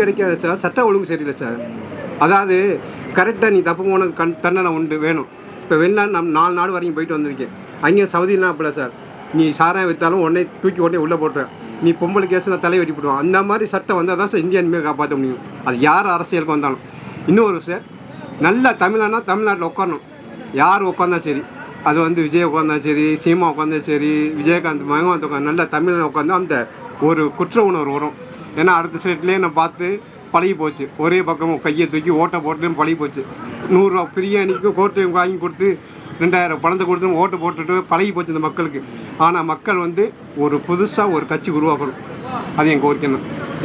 கிடைக்காது சார். சட்டம் ஒழுங்கு சரியில்லை சார். அதாவது கரெக்டாக நீ தப்பு போன கண் தண்டனை உண்டு வேணும். இப்போ வெளிநாடு நம் நாலு நாடு வரைக்கும் போயிட்டு வந்திருக்கேன். அங்கே சவுதிலாம் அப்படி சார். நீ சாராயம் விற்றாலும் உடனே தூக்கி உடனே உள்ளே போட்டுறேன் நீ பொம்பளை கேஸில் தலை வெட்டி போடுவான். அந்த மாதிரி சட்டம் வந்தால் தான் சார் இந்தியா இனிமேல் காப்பாற்ற முடியும். அது யார் அரசியலுக்கு வந்தாலும். இன்னொரு சார் நல்ல தமிழ்நாடுனா தமிழ்நாட்டில் உட்காரணும். யார் உட்காந்தா சரி? அது வந்து விஜய் உட்காந்தா சரி சீமா உட்காந்தா சரி விஜயகாந்த் மகவாந்த் உட்காந்து நல்ல தமிழில் உட்காந்து அந்த ஒரு குற்ற உணர்வு வரும். ஏன்னா அடுத்த ஸ்டேட்லேயே நான் பார்த்து பழகி போச்சு. ஒரே பக்கம் கையை தூக்கி ஓட்டை போட்டு பழகி போச்சு. நூறுரூவா பிரியாணிக்கு கோட்டை வாங்கி கொடுத்து ரெண்டாயிரம் பணத்தை கொடுத்து ஓட்டு போட்டுட்டு பழகி போச்சு இந்த மக்களுக்கு. ஆனால் மக்கள் வந்து ஒரு புதுசாக ஒரு கட்சி உருவாக்கணும். அது என் கோரிக்கை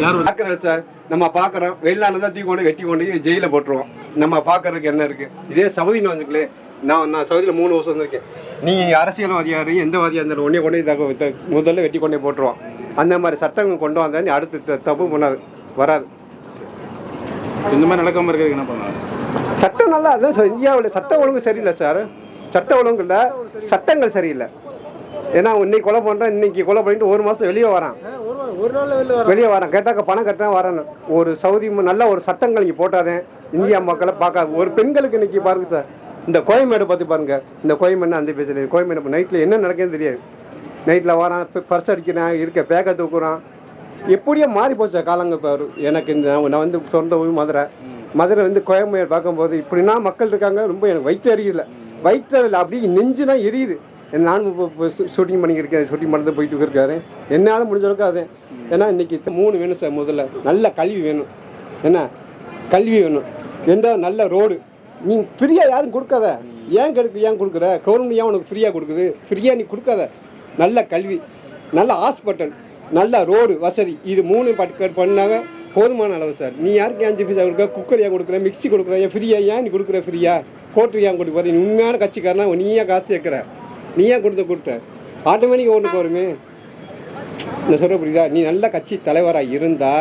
யார் பார்க்குறேன் சார். நம்ம பார்க்குறோம். வெளிநாடு தான் தூக்கி கொண்டு வெட்டி கொண்டு ஜெயிலில் போட்டுருவோம். நம்ம பார்க்கறதுக்கு என்ன இருக்குது இதே சவுதின்னு வந்துங்களே நான் நான் சவுதியில் மூணு வருஷம் வந்திருக்கேன் நீ அரசியல்வாதியாரு எந்த வாதியாக இருந்தாலும் ஒன்றே கொண்டு தக த- முதல்ல வெட்டி கொண்டே போட்டுருவோம் அந்த மாதிரி சட்டங்கள் கொண்டு வந்தால் நீ அடுத்து தப்பு பண்ணாது வராது இந்த மாதிரி நடக்காம இருக்கிறதுக்கு என்ன பண்ணலாம்? சட்டம் நல்லா அதான் சார் இந்தியாவில் சட்ட ஒழுங்கு சரியில்லை சார். சட்ட ஒழுங்கு இல்லை சட்டங்கள் சரியில்லை. ஏன்னா இன்னைக்கு கொலை பண்ணுறேன் இன்னைக்கு கொலை பண்ணிட்டு ஒரு மாதம் வெளியே வரான். ஒரு நாள் வெளில வர வெளியே வரேன். கேட்டாக்க பணம் கட்டுறேன் வரேன் ஒரு சவுதி நல்ல ஒரு சட்டங்கள் இங்கே போட்டாதேன் இந்தியா மக்களை பார்க்க ஒரு பெண்களுக்கு இன்னைக்கு பாருங்க சார். இந்த கோயம்பேடு பற்றி பாருங்க. இந்த கோயம்பேடு அந்த பேசல கோயம்பேடு நைட்டில் என்ன நடக்குதுன்னு தெரியாது. நைட்டில் வரான் பர்ஸ் அடிக்கிறேன் இருக்க பேக்கை தூக்குறான். எப்படியோ மாறி போச்சு காலங்க பாரு எனக்கு இந்த நான் வந்து சொந்த ஊர் மதுரை. மதுரை வந்து கோயம்பேடு பார்க்கும்போது இப்படின்னா மக்கள் இருக்காங்க. ரொம்ப எனக்கு வயிற்று எரியுது வயிற்று அப்படியே நெஞ்சுனா எரியுது. நானும் இப்போ ஷூட்டிங் பண்ணிக்கிருக்கேன். ஷூட்டிங் பண்ணுறது போயிட்டு இருக்காரு. என்னால் முடிஞ்ச அளவுக்கு அது ஏன்னா இன்னைக்கு மூணு வேணும் சார் முதல்ல. நல்ல கல்வி வேணும். என்ன? கல்வி வேணும். ரெண்டாவது நல்ல ரோடு நீ ஃப்ரீயாக யாரும் கொடுக்காத. ஏன் கெடுக்கு ஏன் கொடுக்குற? கவர்மெண்ட் ஏன் உனக்கு ஃப்ரீயாக கொடுக்குது? ஃப்ரீயாக நீ கொடுக்காத. நல்ல கல்வி நல்ல ஹாஸ்பிட்டல் நல்ல ரோடு வசதி. இது மூணு பட்டு பண்ணாங்க போதுமான அளவு சார். நீ யாருக்கு அஞ்சு பைசா கொடுக்க குக்கர் ஏன் கொடுக்குற? மிக்ஸி கொடுக்குற? ஏன் ஃப்ரீயாக ஏன் நீ கொடுக்குற ஃப்ரீயாக கோட்ரு ஏன் கொடுக்குற நீ உண்மையான கட்சிக்காரனா? நீ ஏன் காசு சேர்க்குற நீ ஏன் கொடுத்த. கொடுத்த ஆட்டோமேட்டிக் ஓட்டுக்கு வருமே இந்த சொல்ற புரியுதா? நீ நல்ல கட்சி தலைவராக இருந்தா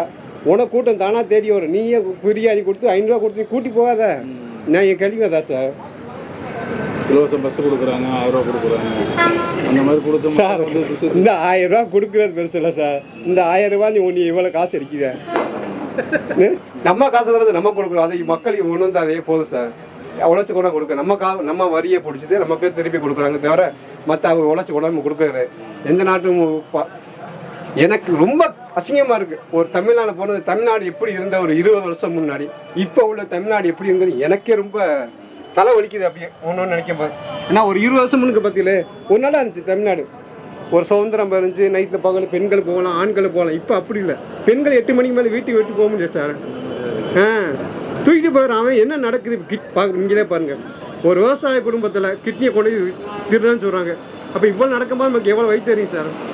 உனக்கு கூட்டம் தானா தேடி வரும். நீயே பிரியாணி கொடுத்து ஐநூறுரூவா கொடுத்து நீ கூட்டி போகாத. நான் என் கேள்வி அதான் சார் இலவச பஸ் கொடுக்குறாங்க ஆயிரம் கொடுக்குறாங்க. அந்த மாதிரி கொடுத்து சார் மக்கள் இந்த ஆயிரம் ரூபா கொடுக்குறது பெருசு இல்லை சார் இந்த ஆயிரம் ரூபா நீ நீ இவ்வளோ காசு அடிக்கிற? நம்ம காசு தானே நம்ம கொடுக்குறோம். அதை மக்களுக்கு ஒன்று வந்து அதே போதும் சார் உழைச்சி கூட கொடுக்க நம்ம கா நம்ம வரியை பிடிச்சது பேர் திருப்பி கொடுக்குறாங்க தவிர மற்ற அவங்க உழைச்சி கூட நம்ம கொடுக்குறது எந்த நாட்டும் எனக்கு ரொம்ப அசிங்கமா இருக்கு. ஒரு தமிழ்நாடு போனது தமிழ்நாடு எப்படி இருந்த ஒரு இருபது வருஷம் முன்னாடி இப்போ உள்ள தமிழ்நாடு எப்படி இருந்தது எனக்கே ரொம்ப தலை வலிக்குது அப்படியே ஒன்று நினைக்கும் போது. ஏன்னா ஒரு இருபது வருஷம் முன்னுக்கு பார்த்தீங்களே ஒரு நாளாக இருந்துச்சு தமிழ்நாடு. ஒரு சுதந்திரம் இருந்துச்சு நைட்டில் பகல் பெண்கள் போகலாம் ஆண்கள் போகலாம். இப்போ அப்படி இல்லை. பெண்கள் எட்டு மணிக்கு மேலே வீட்டுக்கு விட்டு போக முடியாது சார். ஆ. தூக்கிட்டு போயிடறான். அவன் என்ன நடக்குது? கிட் பா நீங்களே பாருங்க. ஒரு விவசாய குடும்பத்தில் கிட்னியை கொண்டு போய் திருடுறேன்னு சொல்கிறாங்க அப்போ இவ்வளோ நடக்கும்போது நமக்கு எவ்வளோ வயிற்று தெரியும் சார்?